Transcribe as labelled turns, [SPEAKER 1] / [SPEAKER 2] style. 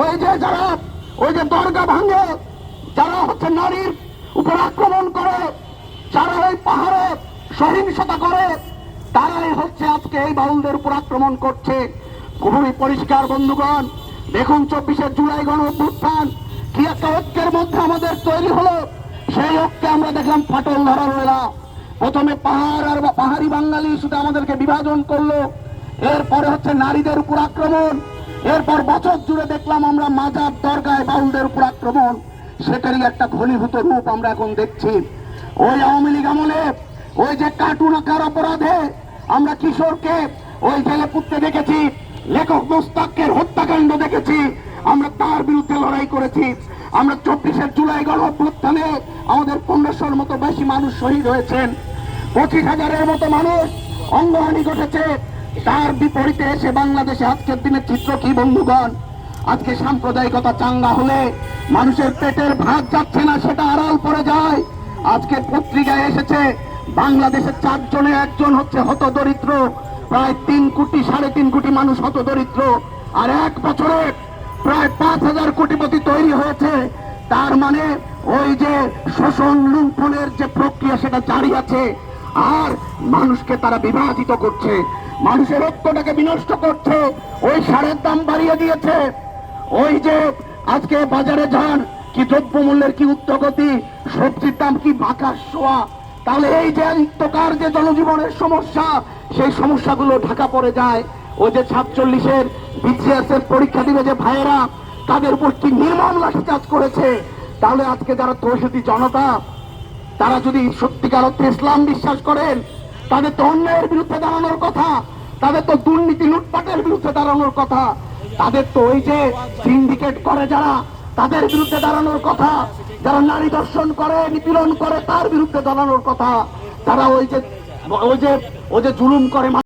[SPEAKER 1] ওই যে যারা, ওই যে দরগা ভাঙে, যারা হচ্ছে নারীর উপর আক্রমণ করে, যারা ওই পাহাড়ে সহিংসতা করে, তারাই হচ্ছে আজকে এই বাউলদের উপর আক্রমণ করছে। খুবই পরিষ্কার, বন্ধুগণ। দেখুন চব্বিশে জুলাই গণ অভ্যুত্থান, কি একটা ঐক্যের মধ্যে আমাদের তৈরি হলো। সেই ঐক্যে আমরা দেখলাম ফাটল ধরা রইলা। প্রথমে পাহাড় আর পাহাড়ি বাঙালি শুধু আমাদেরকে বিভাজন করল, এরপরে হচ্ছে নারীদের উপর আক্রমণ। এরপর বছর জুড়ে দেখলাম আমরা মাজার দরগায় বাউলদের উপর আক্রমণ। সেটারই একটা ঘনীভূত রূপ আমরা এখন দেখছি। ওই আওয়ামী লীগ আমলে ওই যে কার্টুন আকার অপরাধে আমরা কিশোরকে ওই জেলে পুঁততে দেখেছি, লেখক মোস্তাকের হত্যাকাণ্ড দেখেছি, আমরা তার বিরুদ্ধে লড়াই করেছি। আমরা চব্বিশের জুলাই গণ আমাদের পনেরোশোর মতো বেশি মানুষ শহীদ হয়েছেন। পঁচিশ হাজারের মতো মানুষ অঙ্গহানি ঘটেছে। তার বিপরীতে এসে বাংলাদেশে আজকের দিনের চিত্র কি, বন্ধুগণ? আজকে সাম্প্রদায়িকতা চাঙ্গা হলে মানুষের পেটের ভাত যাচ্ছে না, সেটা আড়াল পড়ে যায়। আজকে পত্রিকায় এসেছে, বাংলাদেশের চারজনে একজন হচ্ছে হত দরিদ্র প্রায় তিন কোটি, সাড়ে তিন কোটি মানুষ হত দরিদ্র আর এক বছরে প্রায় পাঁচ হাজার কোটিপতি তৈরি হয়েছে। তার মানে ওই যে শোষণ লুণ্ঠনের যে প্রক্রিয়া, সেটা জারি আছে। আর মানুষকে তারা বিভাজিত করছে। মানুষের ঐক্যটাকে বিনষ্ট করছে, ওই সারের দাম বাড়িয়ে দিয়েছে। ওই যে আজকে বাজারে যান, কি দ্রব্যমূল্যের কি উদ্যোগতি সবজির দাম কি বাঁকার শোয়া তাহলে এই যে নিত্যকার যে জনজীবনের সমস্যা, সেই সমস্যাগুলো ঢাকা পড়ে যায়। ওই যে সাতচল্লিশের বিসিএস এর পরীক্ষা দিবে যে ভাইয়েরা, তাদের উপর কি নির্মম লাঠিচার্জ করেছে? তাহলে আজকে যারা তৌহিদি জনতা, তারা যদি সত্যিকার অর্থে ইসলাম বিশ্বাস করেন, তাদের তো অন্যায়ের বিরুদ্ধে তাদের তো দুর্নীতি লুটপাটের বিরুদ্ধে দাঁড়ানোর কথা। তাদের তো ওই যে সিন্ডিকেট করে যারা, তাদের বিরুদ্ধে দাঁড়ানোর কথা। যারা নারী দর্শন করে, নিপীড়ন করে, তার বিরুদ্ধে দাঁড়ানোর কথা। তারা ওই যে ওই যে ওই যে জুলুম করে